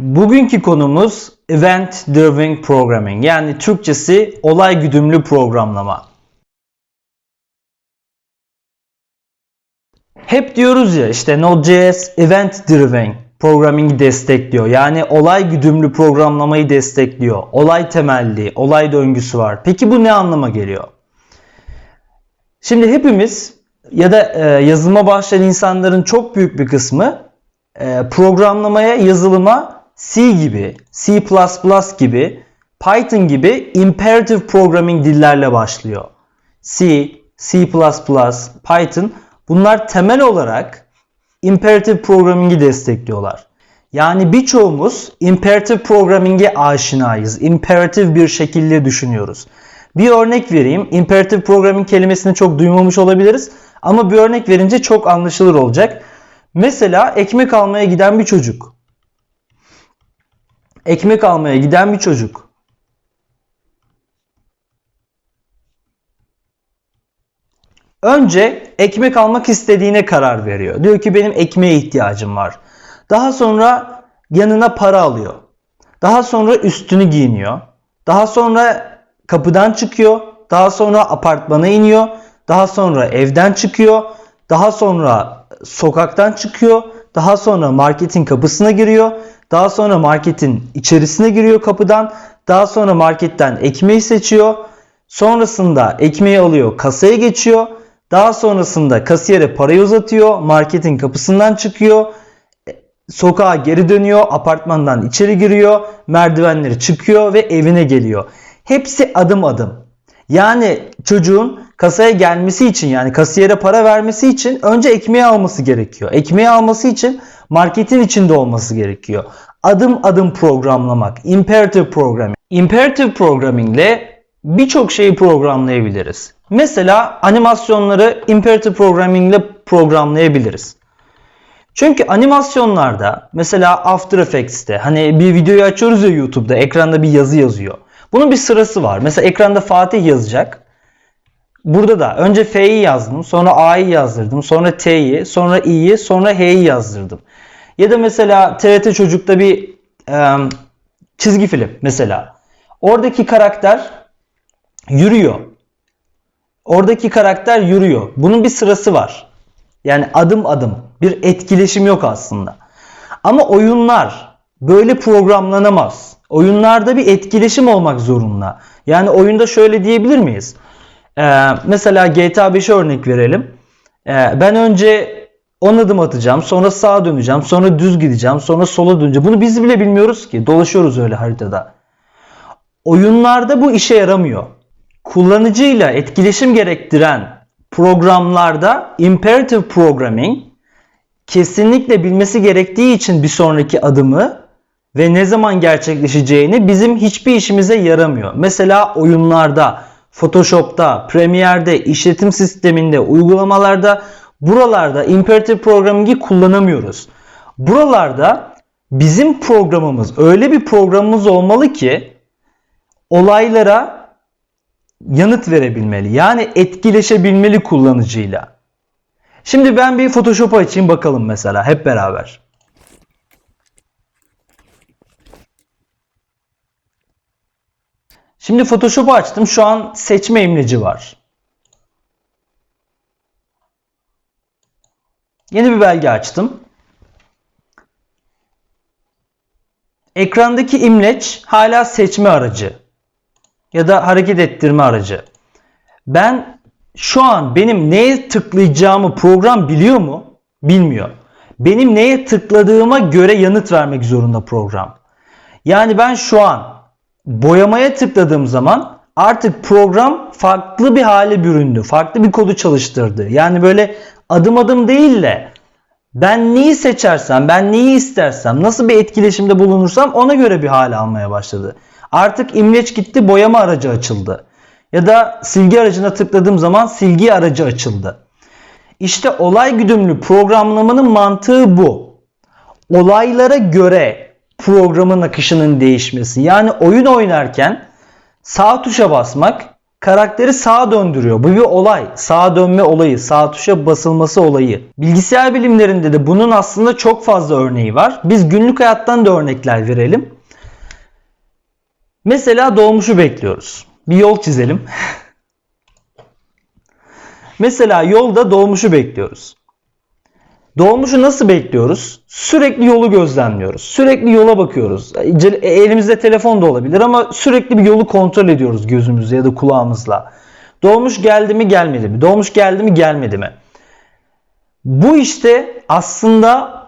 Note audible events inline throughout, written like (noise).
Bugünkü konumuz Event Driven Programming yani Türkçesi olay güdümlü programlama. Hep diyoruz ya işte Node.js Event Driven Programming'i destekliyor. Yani olay güdümlü programlamayı destekliyor. Olay temelli, olay döngüsü var. Peki bu ne anlama geliyor? Şimdi hepimiz ya da e, yazılıma başlayan insanların çok büyük bir kısmı e, programlamaya, yazılıma C gibi, C++ gibi, Python gibi imperative programming dillerle başlıyor. C, C++, Python bunlar temel olarak imperative programming'i destekliyorlar. Yani birçoğumuz imperative programming'e aşinayız. Imperative bir şekilde düşünüyoruz. Bir örnek vereyim. Imperative programming kelimesini çok duymamış olabiliriz. Ama bir örnek verince çok anlaşılır olacak. Mesela ekmek almaya giden bir çocuk. Ekmek almaya giden bir çocuk. Önce ekmek almak istediğine karar veriyor. Diyor ki benim ekmeğe ihtiyacım var. Daha sonra yanına para alıyor. Daha sonra üstünü giyiniyor. Daha sonra kapıdan çıkıyor. Daha sonra apartmana iniyor. Daha sonra evden çıkıyor. Daha sonra sokaktan çıkıyor. Daha sonra marketin kapısına giriyor. Daha sonra marketin içerisine giriyor kapıdan. Daha sonra marketten ekmeği seçiyor. Sonrasında ekmeği alıyor, kasaya geçiyor. Daha sonrasında kasiyere parayı uzatıyor, marketin kapısından çıkıyor. Sokağa geri dönüyor, apartmandan içeri giriyor, merdivenleri çıkıyor ve evine geliyor. Hepsi adım adım. Yani çocuğun kasaya gelmesi için yani kasiyere para vermesi için önce ekmeği alması gerekiyor. Ekmeği alması için marketin içinde olması gerekiyor. Adım adım programlamak. Imperative programming. Imperative programming ile birçok şeyi programlayabiliriz. Mesela animasyonları imperative programming ile programlayabiliriz. Çünkü animasyonlarda mesela After Effects'te hani bir videoyu açıyoruz ya YouTube'da ekranda bir yazı yazıyor. Bunun bir sırası var. Mesela ekranda Fatih yazacak. Burada da önce F'yi yazdım, sonra A'yı yazdırdım, sonra T'yi, sonra İ'yi, sonra H'yi yazdırdım. Ya da mesela TRT Çocuk'ta bir e, çizgi film mesela. Oradaki karakter yürüyor. Oradaki karakter yürüyor. Bunun bir sırası var. Yani adım adım bir etkileşim yok aslında. Ama oyunlar böyle programlanamaz. Oyunlarda bir etkileşim olmak zorunda. Yani oyunda şöyle diyebilir miyiz? Ee, mesela GTA 5'e örnek verelim. Ee, ben önce 10 adım atacağım, sonra sağa döneceğim, sonra düz gideceğim, sonra sola döneceğim. Bunu biz bile bilmiyoruz ki. Dolaşıyoruz öyle haritada. Oyunlarda bu işe yaramıyor. Kullanıcıyla etkileşim gerektiren programlarda imperative programming kesinlikle bilmesi gerektiği için bir sonraki adımı ve ne zaman gerçekleşeceğini bizim hiçbir işimize yaramıyor. Mesela oyunlarda, Photoshop'ta, Premiere'de, işletim sisteminde, uygulamalarda buralarda imperative programming'i kullanamıyoruz. Buralarda bizim programımız öyle bir programımız olmalı ki olaylara yanıt verebilmeli. Yani etkileşebilmeli kullanıcıyla. Şimdi ben bir Photoshop'u açayım bakalım mesela hep beraber. Şimdi Photoshop'u açtım. Şu an seçme imleci var. Yeni bir belge açtım. Ekrandaki imleç hala seçme aracı ya da hareket ettirme aracı. Ben şu an benim neye tıklayacağımı program biliyor mu? Bilmiyor. Benim neye tıkladığıma göre yanıt vermek zorunda program. Yani ben şu an boyamaya tıkladığım zaman artık program farklı bir hale büründü. Farklı bir kodu çalıştırdı. Yani böyle adım adım değil de ben neyi seçersem, ben neyi istersem, nasıl bir etkileşimde bulunursam ona göre bir hale almaya başladı. Artık imleç gitti, boyama aracı açıldı. Ya da silgi aracına tıkladığım zaman silgi aracı açıldı. İşte olay güdümlü programlamanın mantığı bu. Olaylara göre programın akışının değişmesi. Yani oyun oynarken sağ tuşa basmak karakteri sağa döndürüyor. Bu bir olay. Sağa dönme olayı, sağ tuşa basılması olayı. Bilgisayar bilimlerinde de bunun aslında çok fazla örneği var. Biz günlük hayattan da örnekler verelim. Mesela dolmuşu bekliyoruz. Bir yol çizelim. (laughs) Mesela yolda dolmuşu bekliyoruz. Dolmuşu nasıl bekliyoruz? Sürekli yolu gözlemliyoruz. Sürekli yola bakıyoruz. Ce- Elimizde telefon da olabilir ama sürekli bir yolu kontrol ediyoruz gözümüzle ya da kulağımızla. Dolmuş geldi mi gelmedi mi? Dolmuş geldi mi gelmedi mi? Bu işte aslında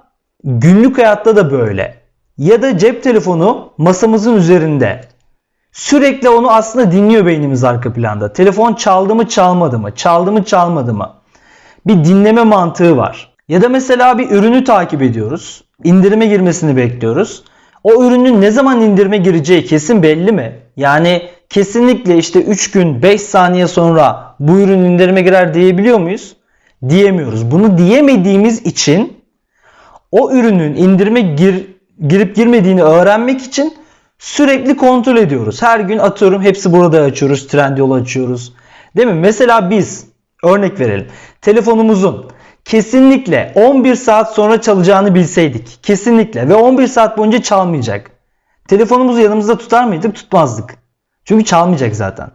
günlük hayatta da böyle. Ya da cep telefonu masamızın üzerinde. Sürekli onu aslında dinliyor beynimiz arka planda. Telefon çaldı mı çalmadı mı? Çaldı mı çalmadı mı? Bir dinleme mantığı var. Ya da mesela bir ürünü takip ediyoruz. İndirime girmesini bekliyoruz. O ürünün ne zaman indirime gireceği kesin belli mi? Yani kesinlikle işte 3 gün 5 saniye sonra bu ürün indirime girer diyebiliyor muyuz? Diyemiyoruz. Bunu diyemediğimiz için o ürünün indirime gir, girip girmediğini öğrenmek için sürekli kontrol ediyoruz. Her gün atıyorum hepsi burada açıyoruz. Trendyol açıyoruz. Değil mi? Mesela biz örnek verelim. Telefonumuzun kesinlikle 11 saat sonra çalacağını bilseydik. Kesinlikle ve 11 saat boyunca çalmayacak. Telefonumuzu yanımızda tutar mıydık? Tutmazdık. Çünkü çalmayacak zaten.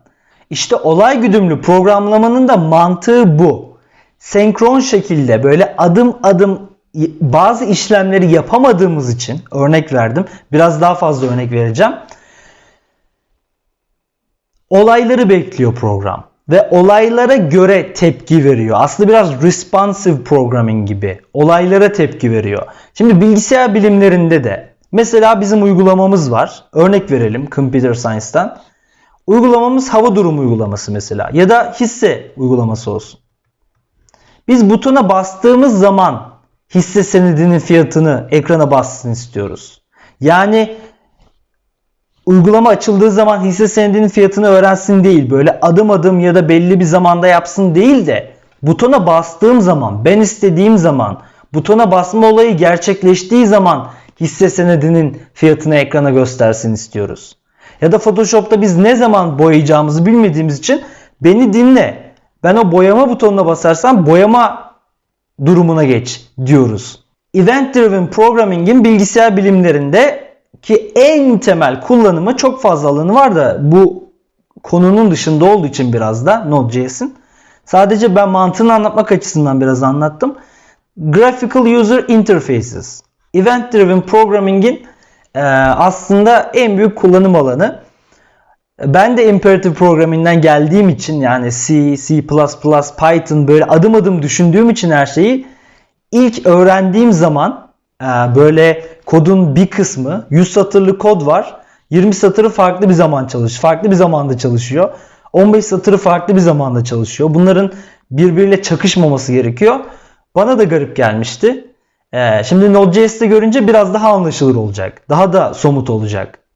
İşte olay güdümlü programlamanın da mantığı bu. Senkron şekilde böyle adım adım bazı işlemleri yapamadığımız için örnek verdim. Biraz daha fazla örnek vereceğim. Olayları bekliyor program ve olaylara göre tepki veriyor. Aslında biraz responsive programming gibi. Olaylara tepki veriyor. Şimdi bilgisayar bilimlerinde de mesela bizim uygulamamız var. Örnek verelim Computer Science'tan. Uygulamamız hava durumu uygulaması mesela ya da hisse uygulaması olsun. Biz butona bastığımız zaman hisse senedinin fiyatını ekrana bassın istiyoruz. Yani uygulama açıldığı zaman hisse senedinin fiyatını öğrensin değil. Böyle adım adım ya da belli bir zamanda yapsın değil de butona bastığım zaman, ben istediğim zaman, butona basma olayı gerçekleştiği zaman hisse senedinin fiyatını ekrana göstersin istiyoruz. Ya da Photoshop'ta biz ne zaman boyayacağımızı bilmediğimiz için beni dinle. Ben o boyama butonuna basarsam boyama durumuna geç diyoruz. Event Driven Programming'in bilgisayar bilimlerinde ki en temel kullanımı çok fazla alanı var da bu konunun dışında olduğu için biraz da Node.js'in. Sadece ben mantığını anlatmak açısından biraz anlattım. Graphical User Interfaces. Event Driven Programming'in e, aslında en büyük kullanım alanı. Ben de imperative programming'den geldiğim için yani C, C++, Python böyle adım adım düşündüğüm için her şeyi ilk öğrendiğim zaman böyle kodun bir kısmı 100 satırlı kod var. 20 satırı farklı bir zaman çalışıyor. Farklı bir zamanda çalışıyor. 15 satırı farklı bir zamanda çalışıyor. Bunların birbiriyle çakışmaması gerekiyor. Bana da garip gelmişti. Ee, şimdi Node.js'te görünce biraz daha anlaşılır olacak. Daha da somut olacak.